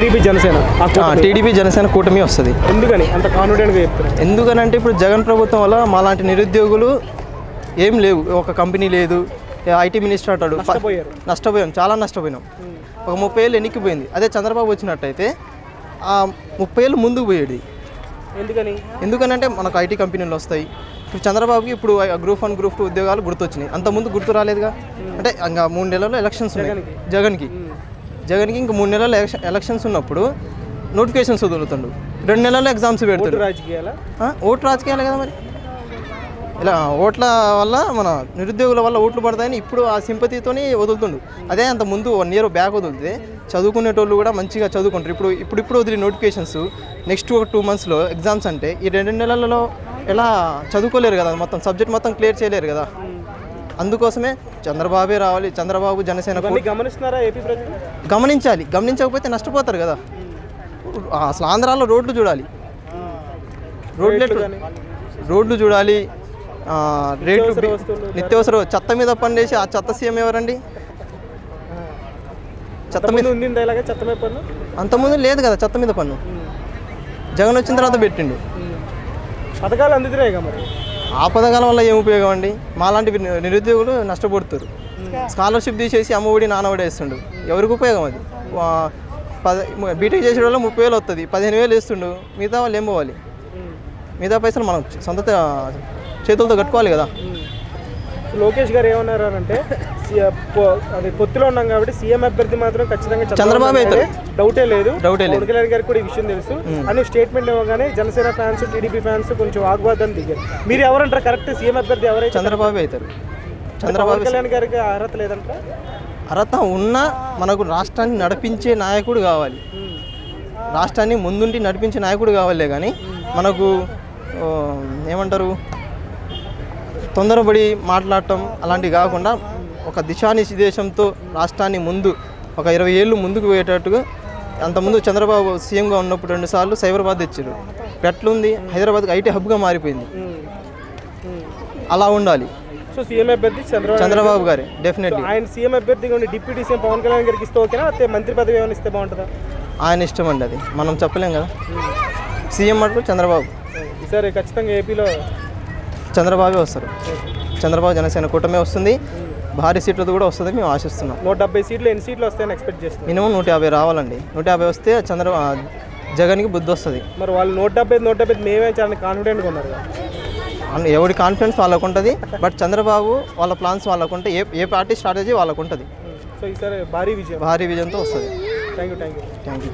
TDP Janasena. TDP Janasena కూటమి వస్తుంది. ఎందుకని? అంత కాన్ఫిడెంట్గా ఎందుకనంటే ఇప్పుడు జగన్ ప్రభుత్వం వల్ల మాలాంటి నిరుద్యోగులు ఏం లేవు. ఒక కంపెనీ లేదు. ఐటీ మినిస్టర్ అంటాడు. నష్టపోయాం. చాలా నష్టపోయినాం. ఒక ముప్పై ఏళ్ళు ఎన్నికిపోయింది అదే చంద్రబాబు వచ్చినట్టయితే ఆ ముప్పై ఏళ్ళు ముందుకు పోయేది. ఎందుకని? ఎందుకనంటే మనకు ఐటీ కంపెనీలు వస్తాయి. ఇప్పుడు చంద్రబాబుకి ఇప్పుడు గ్రూప్ వన్ గ్రూప్ టూ ఉద్యోగాలు గుర్తొచ్చినాయి. అంత ముందు గుర్తు రాలేదుగా? అంటే ఇంకా మూడు నెలల్లో ఎలక్షన్స్ ఉన్నాయి. జగన్కి. జగన్కి ఇంకా మూడు ఎలక్షన్ ఎలక్షన్స్ ఉన్నప్పుడు నోటిఫికేషన్స్ వదులుతుండు. రెండు నెలల్లో ఎగ్జామ్స్ పెడుతుండు. రాజకీయాల? ఆ, ఓటు రాజకీయాలు కదా మరి. ఇలా ఓట్ల వల్ల మన నిరుద్యోగుల వల్ల ఓట్లు పడతాయని ఇప్పుడు ఆ సింపతితోని వదులుతుండు. అదే అంత ముందు వన్ ఇయర్ బ్యాక్ వదిలితే చదువుకునేటోళ్ళు కూడా మంచిగా చదువుకుంటారు. ఇప్పుడు ఇప్పుడు ఇప్పుడు వదిలి నోటిఫికేషన్స్ నెక్స్ట్ ఒక టూ మంత్స్లో ఎగ్జామ్స్ అంటే ఈ రెండు నెలలలో ఎలా చదువుకోలేరు కదా మొత్తం సబ్జెక్ట్ మొత్తం క్లియర్ చేయలేరు కదా. అందుకోసమే చంద్రబాబే రావాలి చంద్రబాబు జనసేన గమనిస్తున్నారా ఏపీ ప్రజలు? గమనించాలి. గమనించకపోతే నష్టపోతారు కదా. అసలు ఆంధ్రాలో రోడ్లు చూడాలి. రోడ్లు. రోడ్లు చూడాలి. రేట్లు నిత్యావసర చెత్త మీద పనిచేసి ఆ చెత్త సీఎం ఎవరండి? చెత్త మీద ఉంది చెత్తమే పన్ను? అంతకుముందు లేదు కదా చెత్త మీద పన్ను. జగన్ వచ్చిన తర్వాత పెట్టిండు. పథకాలు అందుతున్నాయి కదా మరి? ఆ పథకాల వల్ల ఏం ఉపయోగం అండి? మాలాంటి నిరుద్యోగులు నష్టపోతున్నారు స్కాలర్షిప్ తీసేసి అమ్మఒడి నాన్నఒడి వేస్తుండు. ఎవరికి ఉపయోగం అది? పద బీటెక్ చేసే వాళ్ళు ముప్పై వేలు వస్తుంది పదిహేను వేలు వేస్తుండు. మిగతా వాళ్ళు ఏం పోవాలి? మిగతా పైసలు మనం సొంత చేతులతో కట్టుకోవాలి కదా? లోకేష్ గారు ఏమన్నారు అంటే అది పొత్తులో ఉన్నాం కాబట్టి సీఎం అభ్యర్థి మాత్రం ఖచ్చితంగా చంద్రబాబు అవుతారు. డౌటే లేదు. డౌటే లేదు. కళ్యాణ్ గారికి కూడా ఈ విషయం తెలుసు. అని స్టేట్మెంట్ ఇవ్వగానే జనసేన ఫ్యాన్స్ టీడీపీ ఫ్యాన్స్ కొంచెం వాగ్వాదం దిగారు. మీరు ఎవరంటారు? కరెక్ట్ సీఎం అభ్యర్థి ఎవరైతే చంద్రబాబు అవుతారు. చంద్రబాబు కళ్యాణ్ గారికి అర్హత లేదంట అర్హత ఉన్నా మనకు రాష్ట్రాన్ని నడిపించే నాయకుడు కావాలి. రాష్ట్రాన్ని ముందుండి నడిపించే నాయకుడు కావాలే కానీ మనకు ఆ, ఏమంటారు? తొందరపడి మాట్లాడటం అలాంటివి కాకుండా ఒక దిశానిర్దేశంతో రాష్ట్రాన్ని ముందు ఒక ఇరవై ఏళ్ళు ముందుకు పోయేటట్టుగా అంతకుముందు చంద్రబాబు సీఎంగా ఉన్నప్పుడు రెండుసార్లు సైబరాబాద్ తెచ్చారు ఎట్లుంది? హైదరాబాద్కి ఐటీ హబ్గా మారిపోయింది. అలా ఉండాలి. సో సీఎం అభ్యర్థి చంద్రబాబు చంద్రబాబు గారే డెఫినెట్లీ ఆయన సీఎం అభ్యర్థిగా ఉండి డిప్యూటీ సీఎం పవన్ కళ్యాణ్ గారికి ఇస్తే ఓకేనా? లేకపోతే మంత్రి పదవి ఏమైనా ఇస్తే బాగుంటుందా? ఆయన ఇష్టం అండి అది. మనం చెప్పలేం కదా. సీఎం మటుకు చంద్రబాబు. ఈసారి ఖచ్చితంగా ఏపీలో చంద్రబాబే వస్తారు. చంద్రబాబు జనసేన కూటమి వస్తుంది. భారీ సీట్లతో కూడా వస్తుందని మేము ఆశిస్తున్నాం. నూట డెబ్బై సీట్లు ఎన్ని సీట్లు వస్తాయని ఎక్స్పెక్ట్ చేస్తున్నారు? మినిమం నూట యాభై రావాలండి. నూట యాభై వస్తే చంద్ర జగన్కి బుద్ధి వస్తుంది. మరి వాళ్ళు నూట డెబ్బై నూట డెబ్బై మేమే చాలా కాన్ఫిడెంట్గా ఉన్నారు ఎవరి కాన్ఫిడెన్స్ వాళ్ళకు ఉంటుంది బట్ చంద్రబాబు వాళ్ళ ప్లాన్స్ వాళ్ళకు ఉంటాయి ఏ ఏ పార్టీ స్ట్రాటజీ వాళ్ళకు ఉంటుంది. సో ఈసారి భారీ విజయం. భారీ విజయంతో వస్తుంది. Thank you thank you thank you